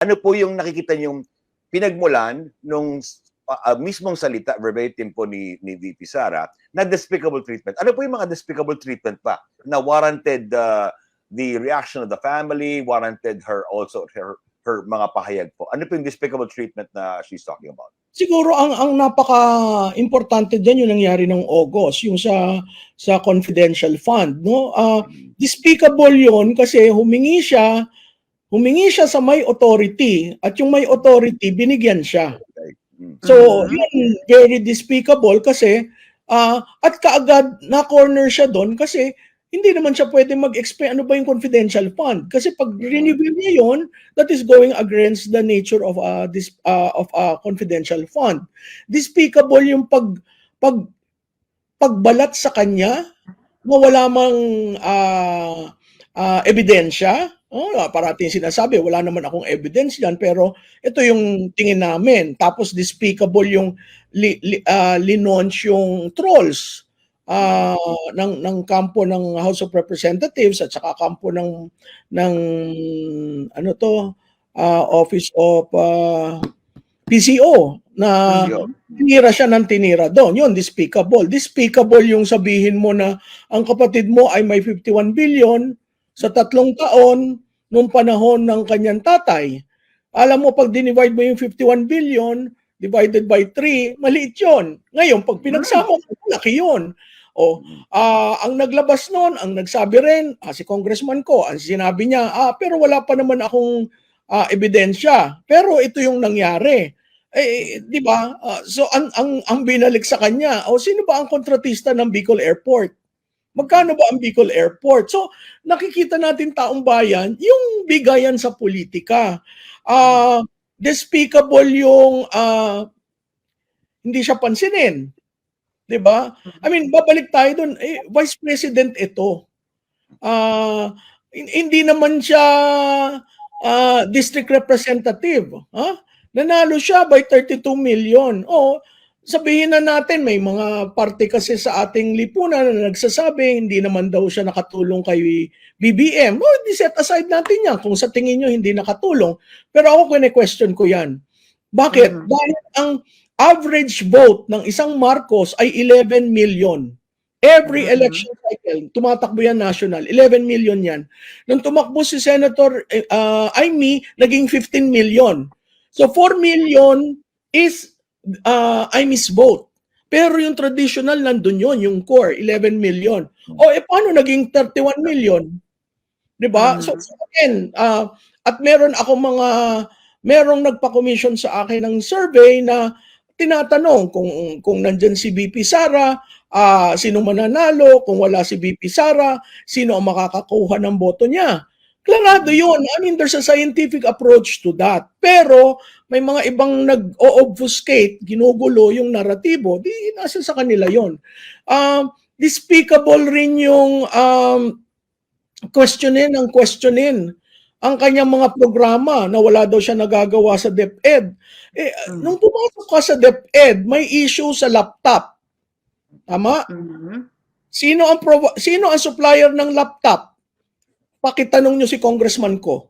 ano po yung nakikita niyong pinagmulan nung uh, uh, mismong salita verbatim po ni ni VP Sara na despicable treatment. Ano po yung mga despicable treatment pa na warranted uh, the reaction of the family, warranted her also her her mga pahayag po. Ano po yung despicable treatment na she's talking about? Siguro ang ang napaka-importante diyan yung nangyari ng August, yung sa sa confidential fund, no? Ah, despicable 'yon kasi humingi siya humingi siya sa may authority at yung may authority binigyan siya. So, Mhm. yun very despicable kasi ah, at kaagad na corner siya doon kasi hindi naman siya pwede mag-explain ano ba yung confidential fund kasi pag renew niya yon that is going against the nature of a this uh, of a confidential fund despicable yung pag pag pagbalat sa kanya na wala mang ah, ah, ebidensya oh, parating sinasabi wala naman akong evidence yan pero ito yung tingin namin tapos despicable yung li, li, ah, linonch yung trolls ah, ng ng kampo ng House of Representatives at saka kampo ng ng ano to ah, Office of ah, PCO na tinira siya ng tinira doon. Yun, despicable. Despicable yung sabihin mo na ang kapatid mo ay may 51 billion sa tatlong taon nung panahon ng kanyang tatay. Alam mo, pag dinivide mo yung 51 billion divided by 3, maliit yun. Ngayon, pag pinagsama mo, malaki yun. O, ah, ang naglabas noon, ang nagsabi rin, ah, si congressman ko, ang sinabi niya, ah, pero wala pa naman akong ah, ebidensya. Pero ito yung nangyari. Eh, di ba? Ah, so ang ang ang binalik sa kanya, o sino ba ang kontratista ng Bicol Airport? Magkano ba ang Bicol Airport? So nakikita natin taong bayan yung bigayan sa politika. Ah, despicable yung ah, hindi siya pansinin. 'Di ba? I mean, babalik tayo doon. Eh, Vice President ito. Hin- hindi naman siya ah, district representative. Ha? Nanalo siya by 32 million. O, sabihin na natin, may mga parte kasi sa ating lipunan na nagsasabi, hindi naman daw siya nakatulong kay BBM. O, di set aside natin yan kung sa tingin nyo hindi nakatulong. Pero ako kine-question ko yan. Bakit? Mhm. Dahil ang average vote ng isang Marcos ay 11 million. Every Mhm. election cycle, tumatakbo yan national, 11 million yan. Nung tumakbo si Senator eh, ah, Amy, naging 15 million. So 4 million is uh, Amy's vote. Pero yung traditional nandun yon yung core, 11 million. O eh paano naging 31 million? 'Di ba? Mhm. So so again, ah, at meron ako mga merong nagpa-commission sa akin ng survey na tinatanong kung kung nandiyan si BP Sara, ah, sino mananalo, kung wala si BP Sara, sino ang makakakuha ng boto niya. Klarado yun. I mean, there's a scientific approach to that. Pero may mga ibang nag-obfuscate, ginugulo yung naratibo, di nasa sa kanila yon. Um, despicable rin yung um, questionin ang questionin ang kanyang mga programa na wala daw siya nagagawa sa DepEd. Eh, Hmm. nung pumasok ka sa DepEd, may issue sa laptop. Tama? Mhm. Sino ang sino ang supplier ng laptop? Pakitanong nyo si congressman ko.